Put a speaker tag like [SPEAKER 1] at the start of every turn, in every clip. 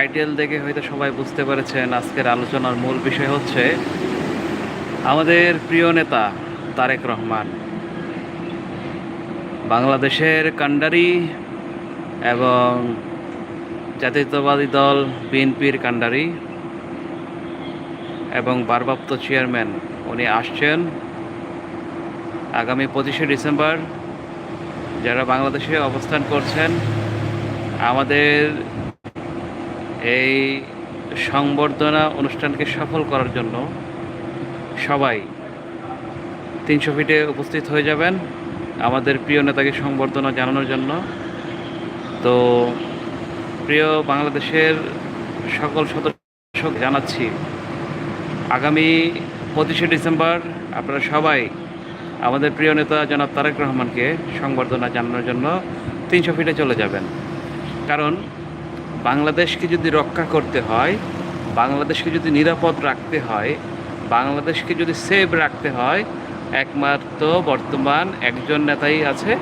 [SPEAKER 1] Title দেখে হয়তো সবাই বুঝতে পেরেছেন আজকের আলোচনার মূল বিষয় হচ্ছে আমাদের প্রিয় নেতা তারেক রহমান। বাংলাদেশের কান্ডারি এবং জাতীয়তাবাদী দল বিএনপির কান্ডারি এবং ভারপ্রাপ্ত চেয়ারম্যান, উনি আসছেন আগামী পঁচিশে ডিসেম্বর। যারা বাংলাদেশে অবস্থান করছেন, আমাদের এই সংবর্ধনা অনুষ্ঠানকে সফল করার জন্য সবাই তিনশো ফিটে উপস্থিত হয়ে যাবেন আমাদের প্রিয় নেতাকে সংবর্ধনা জানানোর জন্য। তো প্রিয় বাংলাদেশের সকল সদস্য জানাচ্ছি, আগামী পঁচিশে ডিসেম্বর আপনারা সবাই আমাদের প্রিয় নেতা জনাব তারেক রহমানকে সংবর্ধনা জানানোর জন্য তিনশো ফিটে চলে যাবেন। কারণ বাংলাদেশকে যদি রক্ষা করতে হয়, বাংলাদেশকে যদি নিরাপদ রাখতে হয়, বাংলাদেশকে যদি সেভ রাখতে হয়, একমাত্র বর্তমান একজন নেতাই আছে,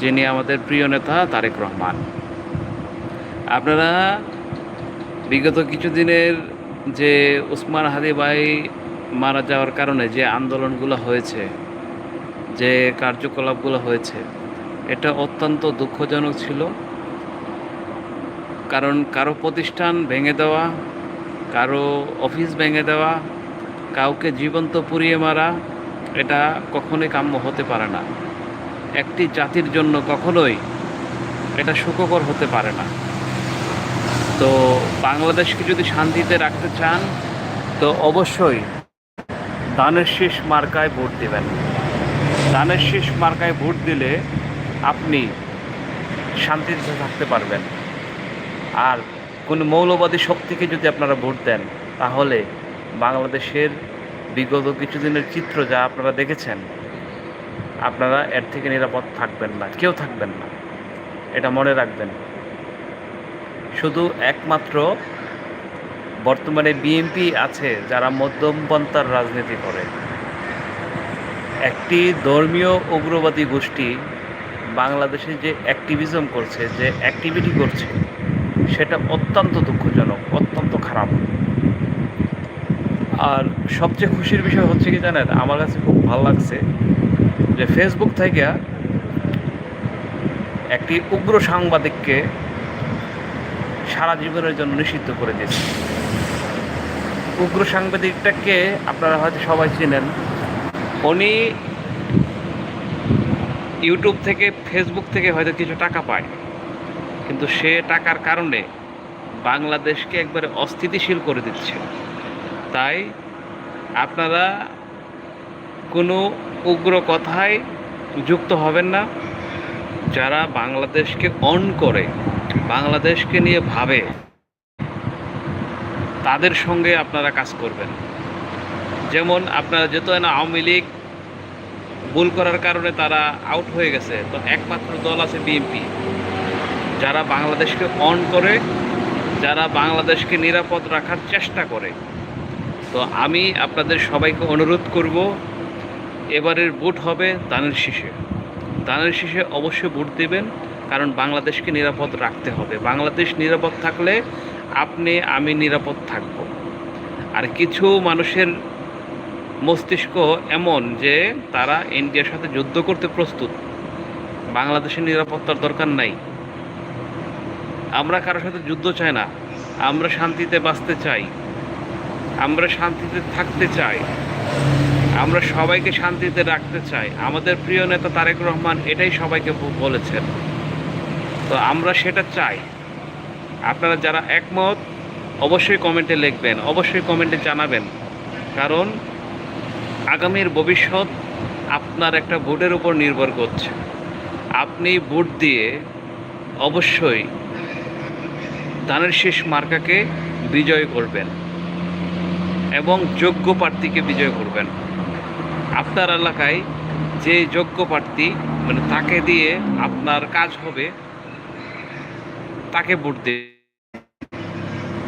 [SPEAKER 1] যিনি আমাদের প্রিয় নেতা তারেক রহমান। আপনারা বিগত কিছুদিনের যে উসমান হাদি ভাই মারা যাওয়ার কারণে যে আন্দোলনগুলো হয়েছে, যে কার্যকলাপগুলো হয়েছে, এটা অত্যন্ত দুঃখজনক ছিল। কারণ কারও প্রতিষ্ঠান ভেঙে দেওয়া, কারও অফিস ভেঙে দেওয়া, কাউকে জীবন্ত পুড়িয়ে মারা, এটা কখনোই কাম্য হতে পারে না। একটি জাতির জন্য কখনোই এটা সুখকর হতে পারে না। তো বাংলাদেশকে যদি শান্তিতে রাখতে চান, তো অবশ্যই দানের শেষ মার্কায় ভোট দেবেন। দানের শেষ মার্কায় ভোট দিলে আপনি শান্তিতে থাকতে পারবেন। আর কোনো মৌলবাদী শক্তিকে যদি আপনারা ভোট দেন, তাহলে বাংলাদেশের বিগত কিছুদিনের চিত্র যা আপনারা দেখেছেন, আপনারা এর থেকে নিরাপদ থাকবেন না, কেউ থাকবেন না। এটা মনে রাখবেন। শুধু একমাত্র বর্তমানে বিএনপি আছে যারা মধ্যমপন্থার রাজনীতি করে। একটি ধর্মীয় উগ্রবাদী গোষ্ঠী বাংলাদেশে যে অ্যাক্টিভিজম করছে, যে অ্যাক্টিভিটি করছে সেটা অত্যন্ত দুঃখজনক, অত্যন্ত খারাপ। আর সবচেয়ে খুশির বিষয় হচ্ছে কি জানেন, আমার কাছে খুব ভালো লাগছে যে ফেসবুক থেকে একটি উগ্র সাংবাদিককে সারা জীবনের জন্য নিষিদ্ধ করে দিয়েছে। উগ্র সাংবাদিকটাকে আপনারা হয়তো সবাই চেনেন। উনি ইউটিউব থেকে ফেসবুক থেকে হয়তো কিছু টাকা পায়। কিন্তু সে টাকার কারণে বাংলাদেশকে একবারে অস্থিতিশীল করে দিচ্ছে। তাই আপনারা কোনো উগ্র কথায় যুক্ত হবেন না। যারা বাংলাদেশকে অন করে, বাংলাদেশকে নিয়ে ভাবে, তাদের সঙ্গে আপনারা কাজ করবেন। যেমন আপনারা যেহেতু না আওয়ামী লীগ ভুল করার কারণে তারা আউট হয়ে গেছে, তো একমাত্র দল আছে বিএনপি। যারা বাংলাদেশকে অন করে, যারা বাংলাদেশকে নিরাপদ রাখার চেষ্টা করে। তো আমি আপনাদের সবাইকে অনুরোধ করব, এবারের ভোট হবে দানের শীষে। দানের শীষে অবশ্যই ভোট দেবেন, কারণ বাংলাদেশকে নিরাপদ রাখতে হবে। বাংলাদেশ নিরাপদ থাকলে আপনি, আমি নিরাপদ থাকব। আর কিছু মানুষের মস্তিষ্ক এমন যে তারা ইন্ডিয়ার সাথে যুদ্ধ করতে প্রস্তুত। বাংলাদেশের নিরাপত্তার দরকার নাই। আমরা কারোর সাথে যুদ্ধ চাই না। আমরা শান্তিতে বাঁচতে চাই। আমরা শান্তিতে থাকতে চাই। আমরা সবাইকে শান্তিতে রাখতে চাই। আমাদের প্রিয় নেতা তারেক রহমান এটাই সবাইকে বলেছেন। তো আমরা সেটা চাই। আপনারা যারা একমত, অবশ্যই কমেন্টে লিখবেন। অবশ্যই কমেন্টে জানাবেন। কারণ আগামীর ভবিষ্যৎ আপনার একটা ভোটের উপর নির্ভর করছে। আপনি ভোট দিয়ে অবশ্যই ধানের শেষ মার্কাকে বিজয় করবেন এবং যোগ্য প্রার্থীকে বিজয় করবেন। আপনার এলাকায় যে যোগ্য প্রার্থী মানে তাকে দিয়ে আপনার কাজ হবে, তাকে ভোট দিয়ে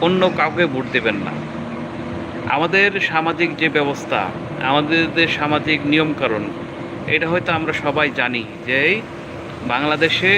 [SPEAKER 1] অন্য কাউকে ভোট দেবেন না। আমাদের সামাজিক যে ব্যবস্থা, আমাদের যে সামাজিক নিয়মকানুন, এটা হয়তো আমরা সবাই জানি যে বাংলাদেশে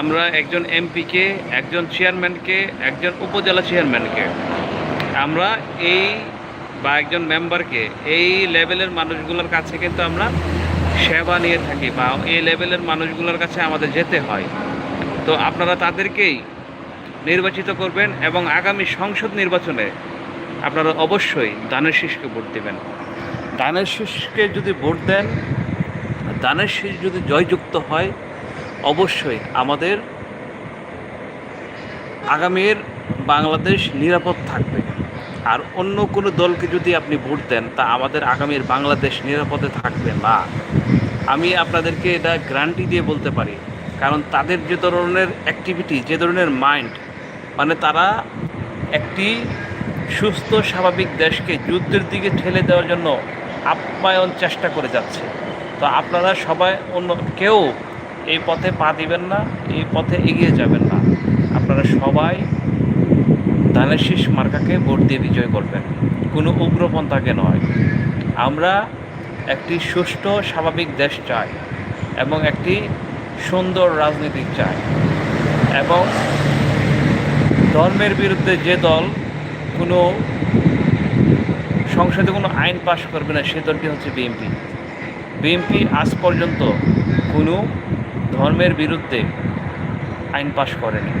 [SPEAKER 1] আমরা একজন এমপিকে, একজন চেয়ারম্যানকে, একজন উপজেলা চেয়ারম্যানকে, আমরা এই বা একজন মেম্বারকে, এই লেভেলের মানুষগুলোর কাছে কিন্তু আমরা সেবা নিয়ে থাকি বা এই লেভেলের মানুষগুলোর কাছে আমাদের যেতে হয়। তো আপনারা তাদেরকেই নির্বাচিত করবেন এবং আগামী সংসদ নির্বাচনে আপনারা অবশ্যই দানের শীষকে ভোট দেবেন। দানের শীষকে যদি ভোট দেন, দানের শীষ যদি জয়যুক্ত হয় অবশ্যই আমাদের আগামীর বাংলাদেশ নিরাপদ থাকবে। আর অন্য কোনো দলকে যদি আপনি ভোট দেন, তা আমাদের আগামীর বাংলাদেশ নিরাপদে থাকবে না। আমি আপনাদেরকে এটা গ্যারান্টি দিয়ে বলতে পারি, কারণ তাদের যে ধরনের অ্যাক্টিভিটি যে ধরনের মাইন্ড মানে তারা একটি সুস্থ, স্বাভাবিক দেশকে যুদ্ধের দিকে ঠেলে দেওয়ার জন্য আপ্যায়ন চেষ্টা করে যাচ্ছে। তো আপনারা সবাই অন্য কেউ এই পথে পা দিবেন না, এই পথে এগিয়ে যাবেন না। আপনারা সবাই ধানের শীষ মার্কাকে ভোট দিয়ে বিজয় করবেন। কোনো উগ্রপন্থাকে নয় আমরা একটি সুষ্ঠু, স্বাভাবিক দেশ চাই এবং একটি সুন্দর রাজনীতি চাই এবং ধর্মের বিরুদ্ধে যে দল কোনো সংসদে কোনো আইন পাশ করবে না, সে দলটি হচ্ছে বিএনপি। বিএনপি আজ পর্যন্ত কোনো ধর্মের বিরুদ্ধে আইন পাশ করেনি।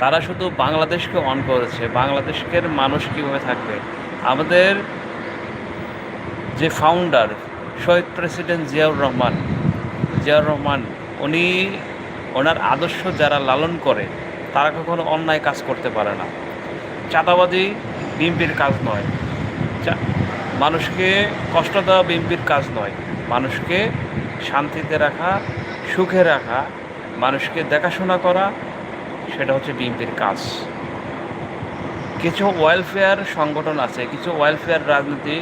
[SPEAKER 1] তারা শুধু বাংলাদেশকে অন করেছে, বাংলাদেশের মানুষ কীভাবে থাকবে? আমাদের যে ফাউন্ডার শহীদ প্রেসিডেন্ট জিয়াউর রহমান জিয়াউর রহমান, উনি ওনার আদর্শ যারা লালন করে, তারা কখনো অন্যায় কাজ করতে পারে না। চাঁদাবাজি বিএনপির কাজ নয়। মানুষকে কষ্ট দেওয়া বিএনপির কাজ নয়। মানুষকে শান্তিতে রাখা সুখে রাখা, মানুষকে দেখাশোনা করা, সেটা হচ্ছে বিএনপির কাজ। কিছু ওয়েলফেয়ার সংগঠন আছে, কিছু ওয়েলফেয়ার রাজনীতি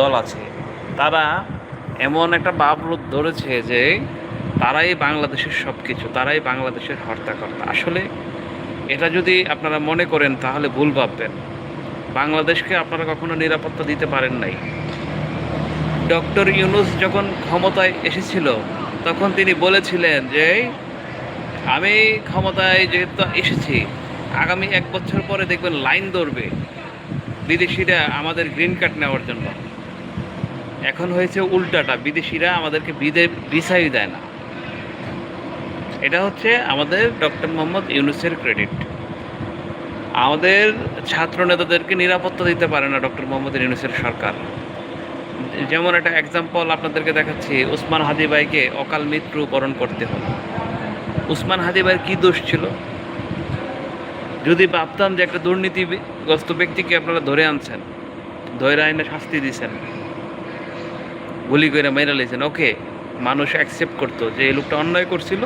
[SPEAKER 1] দল আছে। তারা এমন একটা ভাব রূপ ধরেছে যে তারাই বাংলাদেশের সব কিছু তারাই বাংলাদেশের হর্তাকর্তা। আসলে এটা যদি আপনারা মনে করেন, তাহলে ভুল ভাববেন। বাংলাদেশকে আপনারা কখনো নিরাপত্তা দিতে পারেন নাই। ডক্টর ইউনুস যখন ক্ষমতায় এসেছিল তখন তিনি বলেছিলেন যে আমি ক্ষমতায় যেহেতু এসেছি, আগামী এক বছর পরে দেখবেন লাইন ধরবে বিদেশিরা আমাদের গ্রিন কার্ড নেওয়ার জন্য। এখন হয়েছে উল্টাটা, বিদেশিরা আমাদেরকে বিদে ভিসাই দেয় না। এটা হচ্ছে আমাদের ডক্টর মোহাম্মদ ইউনুসের ক্রেডিট আমাদের ছাত্র নেতাদেরকে নিরাপত্তা দিতে পারে না ডক্টর মোহাম্মদ ইউনুসের সরকার। যেমন একটা এক্সাম্পল আপনাদেরকে দেখাচ্ছি, উসমান হাদি ভাইকে অকাল মৃত্যু বরণ করতে হলো। উসমান হাদি ভাইয়ের কী দোষ ছিল? যদি ভাবতাম যে একটা দুর্নীতিগ্রস্ত ব্যক্তিকে আপনারা ধরে আনছেন, ধরে আইনে শাস্তি দিয়েছেন গুলি করে মেরে লেছেন, ওকে, মানুষ অ্যাকসেপ্ট করতো যে এই লোকটা অন্যায় করছিল,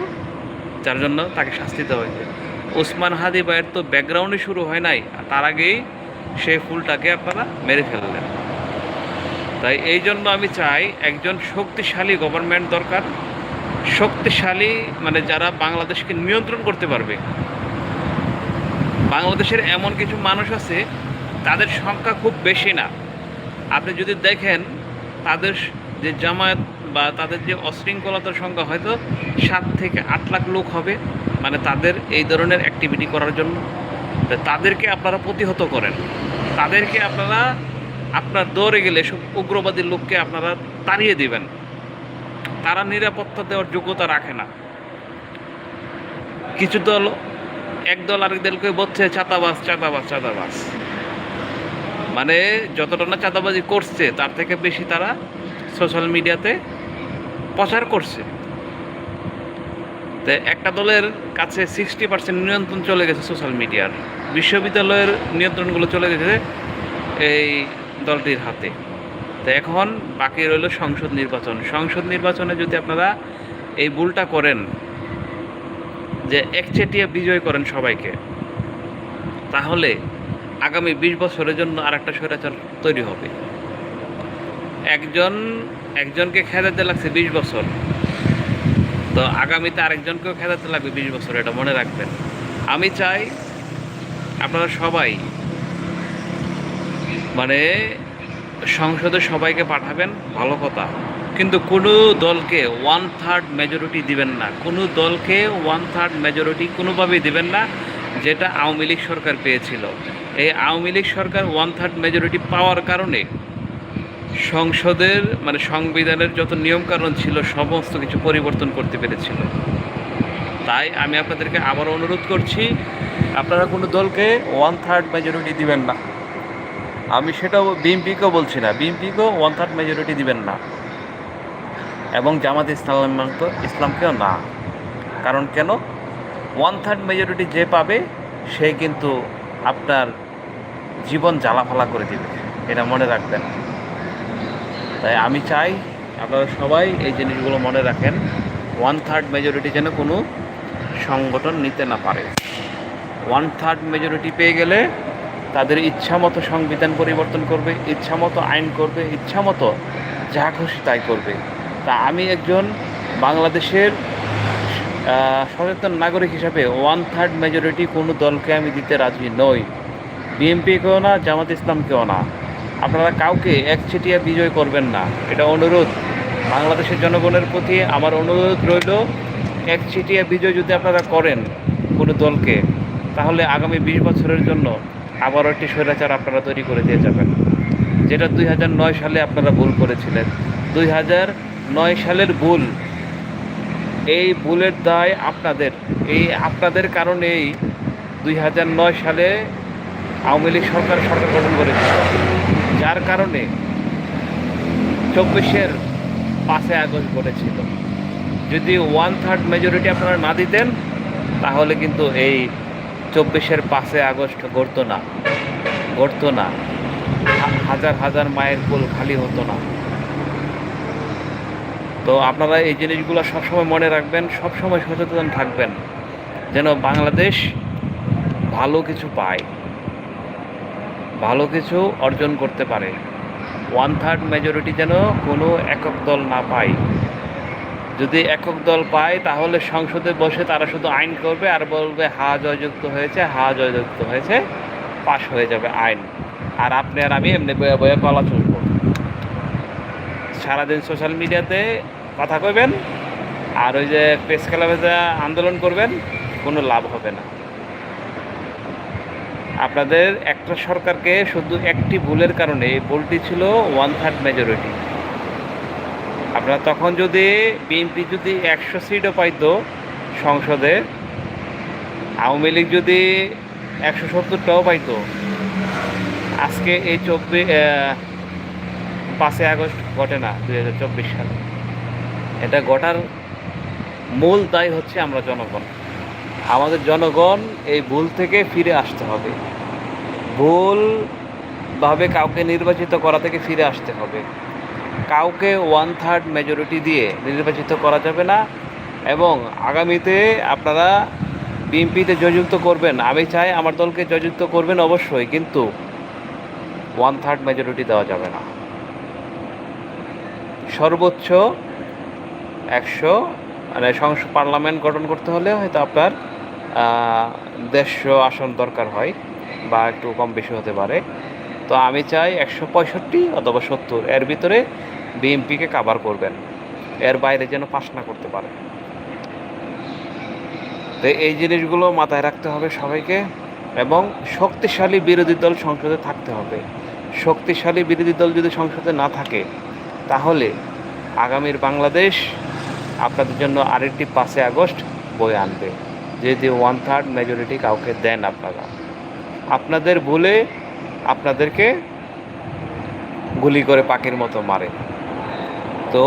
[SPEAKER 1] যার জন্য তাকে শাস্তি দেওয়া হয়েছে। ওসমান হাদি ভাইয়ের তো ব্যাকগ্রাউন্ডে শুরু হয় নাই তার আগেই সে ফুলটাকে আপনারা মেরে ফেললেন। তাই এই জন্য আমি চাই একজন শক্তিশালী গভর্নমেন্ট দরকার, শক্তিশালী মানে যারা বাংলাদেশকে নিয়ন্ত্রণ করতে পারবে। বাংলাদেশের এমন কিছু মানুষ আছে, তাদের সংখ্যা খুব বেশি না। আপনি যদি দেখেন, তাদের যে জামায়াত বা তাদের যে অশৃঙ্খলতার সংখ্যা হয়তো সাত থেকে আট লাখ লোক হবে মানে তাদের এই ধরনের অ্যাক্টিভিটি করার জন্য। তাদেরকে আপনারা প্রতিহত করেন। তাদেরকে আপনারা আপনার দৌড়ে গেলে সব উগ্রবাদী লোককে আপনারা তাড়িয়ে দিবেন। তারা নিরাপত্তা দেওয়ার যোগ্যতা রাখে না। কিছু দল, এক দল আরেক দলকে বলছে চাঁদাবাস চাঁদাবাস চাঁদাবাস মানে যতটা না চাঁদাবাজি করছে, তার থেকে বেশি তারা সোশ্যাল মিডিয়াতে প্রচার করছে। তো একটা দলের কাছে সিক্সটি পার্সেন্ট নিয়ন্ত্রণ চলে গেছে সোশ্যাল মিডিয়ার বিশ্ববিদ্যালয়ের নিয়ন্ত্রণগুলো চলে গেছে। এই দলটির হাতে। তো এখন বাকি রইল সংসদ নির্বাচন। সংসদ নির্বাচনে যদি আপনারা এই ভুলটা করেন, যে একচেটিয়া বিজয় করেন সবাইকে, তাহলে আগামী বিশ বছরের জন্য আর একটা স্বৈরাচার তৈরি হবে। একজন, একজনকে খেদাতে লাগছে বিশ বছর। তো আগামীতে আরেকজনকেও খেদাতে লাগবে বিশ বছর, এটা মনে রাখবেন। আমি চাই আপনারা সবাই মানে সংসদে সবাইকে পাঠাবেন, ভালো কথা। কিন্তু কোনো দলকে ওয়ান থার্ড মেজরিটি দিবেন না। কোনো দলকে ওয়ান থার্ড মেজরিটি কোনোভাবেই দিবেন না, যেটা আওয়ামী লীগ সরকার পেয়েছিল। এই আওয়ামী লীগ সরকার ওয়ান থার্ড মেজরিটি পাওয়ার কারণে সংসদের মানে সংবিধানের যত নিয়মকানুন ছিল, সমস্ত কিছু পরিবর্তন করতে পেরেছিল। তাই আমি আপনাদেরকে আবার অনুরোধ করছি, আপনারা কোনো দলকে ওয়ান থার্ড মেজরিটি দিবেন না। আমি সেটাও বিএনপিকেও বলছি না। বিএনপিকেও ওয়ান থার্ড মেজরিটি দিবেন না। এবং জামাত ইসলাম ইসলামকেও না। কারণ কেন? ওয়ান থার্ড মেজরিটি যে পাবে, সে কিন্তু আপনার জীবন জ্বালাফালা করে দিবে। এটা মনে রাখবেন। তাই আমি চাই আপনারা সবাই এই জিনিসগুলো মনে রাখেন। ওয়ান থার্ড মেজরিটি যেন কোনো সংগঠন নিতে না পারে। ওয়ান থার্ড মেজরিটি পেয়ে গেলে তাদের ইচ্ছা মতো সংবিধান পরিবর্তন করবে ইচ্ছা মতো আইন করবে ইচ্ছা মতো যা খুশি তাই করবে। তা আমি একজন বাংলাদেশের সচেতন নাগরিক হিসাবে ওয়ান থার্ড মেজরিটি কোনো দলকে আমি দিতে রাজি নই। বিএনপিকেও না, জামাত ইসলামকেও না। আপনারা কাউকে একচেটিয়া বিজয় করবেন না। এটা অনুরোধ বাংলাদেশের জনগণের প্রতি। আমার অনুরোধ রইল, একচেটিয়া বিজয় যদি আপনারা করেন কোনো দলকে, তাহলে আগামী বিশ বছরের জন্য আবারও একটি স্বৈরাচার আপনারা তৈরি করে দিয়ে যাবেন। যেটা দুই নয় সালে আপনারা ভুল করেছিলেন। দুই নয় সালের ভুল, এই ভুলের দায় আপনাদের। এই আপনাদের কারণেই দুই নয় সালে আওয়ামী লীগ সরকার সরকার গঠন করেছিল। যার কারণে চব্বিশের পাঁচে আগস্ট ঘটেছিল। যদি ওয়ান থার্ড মেজরিটি আপনারা না দিতেন, তাহলে কিন্তু এই চব্বিশের পাঁচে আগস্ট ঘটতো না ঘটতো না। হাজার হাজার মায়ের কোল খালি হতো না। তো আপনারা এই জিনিসগুলো সবসময় মনে রাখবেন, সবসময় সচেতন থাকবেন, যেন বাংলাদেশ ভালো কিছু পায়, ভালো কিছু অর্জন করতে পারে। ওয়ান থার্ড মেজরিটি যেন কোনো একক দল না পায়। যদি একক দল পায়, তাহলে সংসদে বসে তারা শুধু আইন করবে আর বলবে, হা, জয়যুক্ত হয়েছে, হা, জয়যুক্ত হয়েছে, পাশ হয়ে যাবে আইন। আর আপনি আর আমি এমনি বয়ে বয়ে কলা চলবো সারাদিন সোশ্যাল মিডিয়াতে কথা কইবেন, আর ওই যে প্রেস ক্লাবে যা আন্দোলন করবেন, কোনো লাভ হবে না। আপনাদের একটা সরকারকে শুধু একটি ভুলের কারণে, এই ভুলটি ছিল ওয়ান থার্ড মেজরিটি আপনারা তখন যদি বিএনপি যদি একশো সিটও পাইতো সংসদে, আওয়ামী লীগ যদি একশো সত্তরটাও পাইতো, আজকে এই চব্বিশ পাঁচই আগস্ট ঘটে না, দুই হাজার চব্বিশ সালে। এটা ঘটার মূল দায় হচ্ছে আমরা জনগণ। আমাদের জনগণ এই ভুল থেকে ফিরে আসতে হবে। ভুলভাবে কাউকে নির্বাচিত করা থেকে ফিরে আসতে হবে। কাউকে ওয়ান থার্ড মেজরিটি দিয়ে নির্বাচিত করা যাবে না এবং আগামীতে আপনারা বিএনপিতে জয়যুক্ত করবেন। আমি চাই আমার দলকে জয়যুক্ত করবেন অবশ্যই, কিন্তু ওয়ান থার্ড মেজরিটি দেওয়া যাবে না। সর্বোচ্চ একশো মানে সংসদ পার্লামেন্ট গঠন করতে হলে হয়তো আপনার দেড়শো আসন দরকার হয় বা একটু কম বেশি হতে পারে। তো আমি চাই একশো পঁয়ষট্টি অথবা সত্তর। এর ভিতরে বিএমপিকে কাভার করবেন। এর বাইরে যেন পাস না করতে পারে। তো এই জিনিসগুলো মাথায় রাখতে হবে সবাইকে এবং শক্তিশালী বিরোধী দল সংসদে থাকতে হবে। শক্তিশালী বিরোধী দল যদি সংসদে না থাকে, তাহলে আগামীর বাংলাদেশ আপনাদের জন্য আরেকটি পাঁচই আগস্ট বয়ে আনবে। যদি ওয়ান থার্ড মেজরিটি কাউকে দেন আপনারা। আপনাদের ভুলে আপনাদেরকে গুলি করে পাখির মতো মারে। তো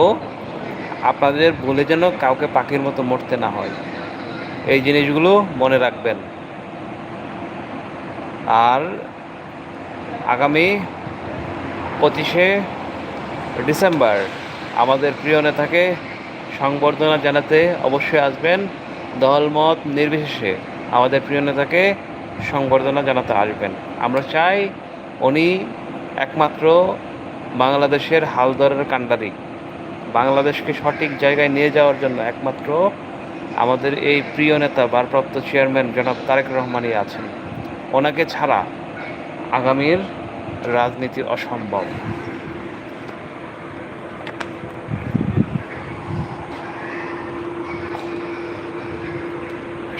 [SPEAKER 1] আপনাদের ভুলে যেন কাউকে পাখির মতো মরতে না হয়। এই জিনিসগুলো মনে রাখবেন। আর আগামী পঁচিশে ডিসেম্বর আমাদের প্রিয় নেতাকে সংবর্ধনা জানাতে অবশ্যই আসবেন। দলমত নির্বিশেষে আমাদের প্রিয় নেতাকে সংবর্ধনা জানাতে আসবেন। আমরা চাই উনি একমাত্র বাংলাদেশের হালদরের কাণ্ডারি। বাংলাদেশকে সঠিক জায়গায় নিয়ে যাওয়ার জন্য একমাত্র আমাদের এই প্রিয় নেতা, ভারপ্রাপ্ত চেয়ারম্যান জনাব তারেক রহমানই আছেন। ওনাকে ছাড়া আগামীর রাজনীতি অসম্ভব।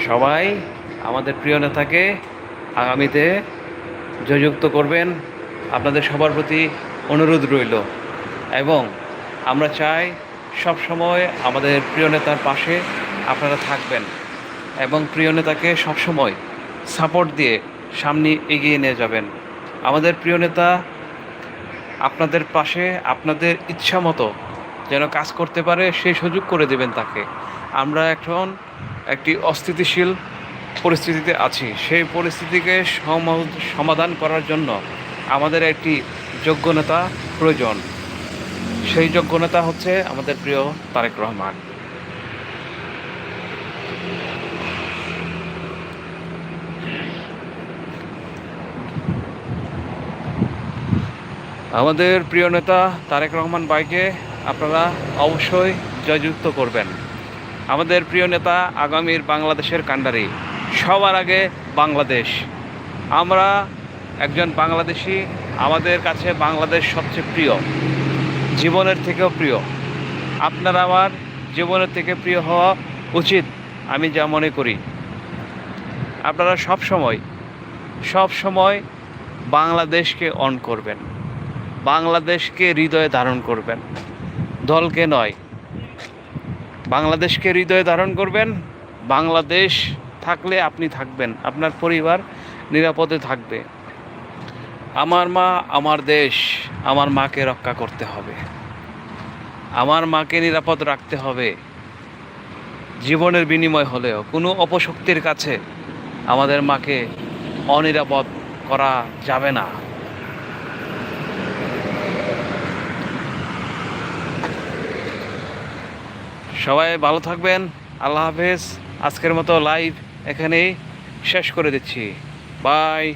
[SPEAKER 1] সবাই আমাদের প্রিয় নেতাকে আগামীতে জয়যুক্ত করবেন। আপনাদের সবার প্রতি অনুরোধ রইল এবং আমরা চাই সব সময় আমাদের প্রিয় নেতার পাশে আপনারা থাকবেন এবং প্রিয় নেতাকে সবসময় সাপোর্ট দিয়ে সামনে এগিয়ে নিয়ে যাবেন। আমাদের প্রিয় নেতা আপনাদের পাশে, আপনাদের ইচ্ছা মতো যেন কাজ করতে পারে, সেই সুযোগ করে দেবেন তাকে। আমরা এখন একটি অস্থিতিশীল পরিস্থিতিতে আছি। সেই পরিস্থিতিকে সম- সমাধান করার জন্য আমাদের একটি যোগ্য নেতা প্রয়োজন। সেই যোগ্য নেতা হচ্ছে আমাদের প্রিয় তারেক রহমান। আমাদের প্রিয় নেতা তারেক রহমান ভাইকে আপনারা অবশ্যই জয়যুক্ত করবেন। আমাদের প্রিয় নেতা আগামীর বাংলাদেশের কাণ্ডারি সবার আগে বাংলাদেশ। আমরা একজন বাংলাদেশি, আমাদের কাছে বাংলাদেশ সবচেয়ে প্রিয়। জীবনের থেকেও প্রিয়। আপনার আমার জীবনের থেকে প্রিয় হওয়া উচিত, আমি যা মনে করি। আপনারা সব সময় সব সময় বাংলাদেশকে অন করবেন। বাংলাদেশকে হৃদয়ে ধারণ করবেন। দলকে নয়, বাংলাদেশকে হৃদয়ে ধারণ করবেন। বাংলাদেশ থাকলে আপনি থাকবেন, আপনার পরিবার নিরাপদে থাকবে। আমার মা আমার দেশ, আমার মাকে রক্ষা করতে হবে। আমার মাকে নিরাপদ রাখতে হবে। জীবনের বিনিময় হলেও কোনো অপশক্তির কাছে আমাদের মাকে অনিরাপদ করা যাবে না। সবাই ভালো থাকবেন। আল্লাহ হাফেজ। আজকের মতো লাইভ এখানেই শেষ করে দিচ্ছি। বাই